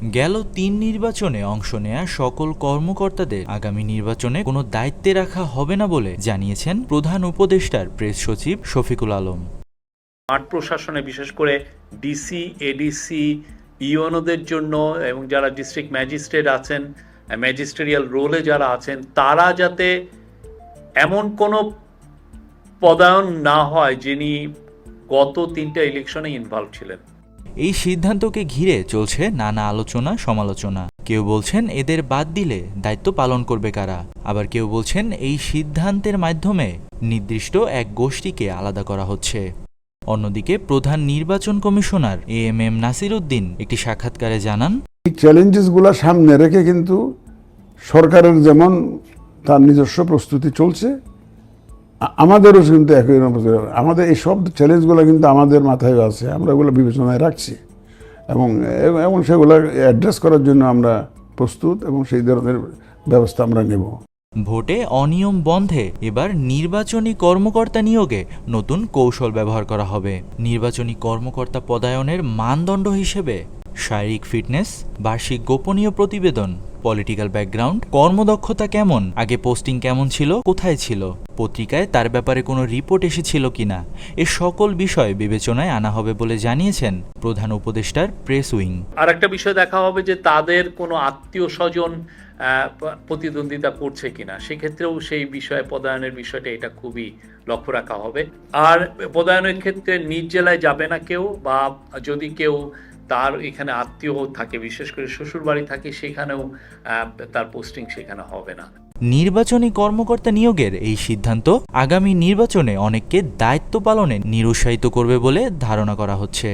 গেল তিন নির্বাচনে অংশ নেয়া সকল কর্মকর্তাদের আগামী নির্বাচনে কোনো দায়িত্বে রাখা হবে না বলে জানিয়েছেন প্রধান উপদেষ্টার প্রেস সচিব শফিকুল আলম। মাঠ প্রশাসনে বিশেষ করে ডিসি এডিসি ইউএনওদের জন্য এবং যারা ডিস্ট্রিক্ট ম্যাজিস্ট্রেট আছেন ম্যাজিস্ট্রেরিয়াল রোলে যারা আছেন, তারা যাতে এমন কোনো পদায়ন না হয় যিনি গত তিনটা ইলেকশনে ইনভলভ ছিলেন। এই সিদ্ধান্তকে ঘিরে চলছে নানা আলোচনা, সমালোচনা। কেউ বলছেন, এদের বাদ দিলে দায়িত্ব পালন করবে কারা? আবার কেউ বলছেন, এই সিদ্ধান্তের মাধ্যমে নির্দিষ্ট এক গোষ্ঠীকে আলাদা করা হচ্ছে। অন্যদিকে প্রধান নির্বাচন commissioner A M M Nasir Uddin একটি সাক্ষাৎকারে জানান, এই চ্যালেঞ্জেসগুলো সামনে রেখে কিন্তু সরকারের যেমন তার নিজস্ব প্রস্তুতি চলছে আমাদেরও কিন্তু একই আমাদের এই সব চ্যালেঞ্জগুলো কিন্তু আমাদের মাথায় আছে, আমরা ওগুলো বিবেচনায় রাখছি। এবং এবং সেগুলো অ্যাড্রেস করার জন্য আমরা প্রস্তুত এবং সেই ধরনের ব্যবস্থা আমরা নেব। ভোটে অনিয়ম বন্ধে এবার নির্বাচনী কর্মকর্তা নিয়োগে নতুন কৌশল ব্যবহার করা হবে। নির্বাচনী কর্মকর্তা পদায়নের মানদণ্ড হিসেবে শারীরিক ফিটনেস, বার্ষিক গোপনীয় প্রতিবেদন, পলিটিক্যাল ব্যাকগ্রাউন্ড, কর্মদক্ষতা কেমন, আগে পোস্টিং কেমন ছিল, কোথায় ছিল, পত্রিকায় তার ব্যাপারে কোনো রিপোর্ট এসেছিল কিনা, এ সকল বিষয় বিবেচনায় আনা হবে বলে জানিয়েছেন প্রধান উপদেষ্টার প্রেস উইং। আর একটা বিষয় দেখা হবে যে তাদের কোনো আত্মীয় স্বজন প্রতিদ্বন্দ্বিতা করছে কিনা, সেক্ষেত্রেও সেই বিষয়ে পদায়নের বিষয়টা এটা খুবই লক্ষ্য রাখা হবে। আর পদায়নের ক্ষেত্রে নিজ জেলায় যাবে না কেউ বা যদি কেউ তার এখানে আত্মীয় থাকে, বিশেষ করে শ্বশুর বাড়ি থাকে, সেখানেও তার পোস্টিং সেখানে হবে না। নির্বাচনী কর্মকর্তা নিয়োগের এই সিদ্ধান্ত আগামী নির্বাচনে অনেককে দায়িত্ব পালনে নিরুৎসাহিত করবে বলে ধারণা করা হচ্ছে।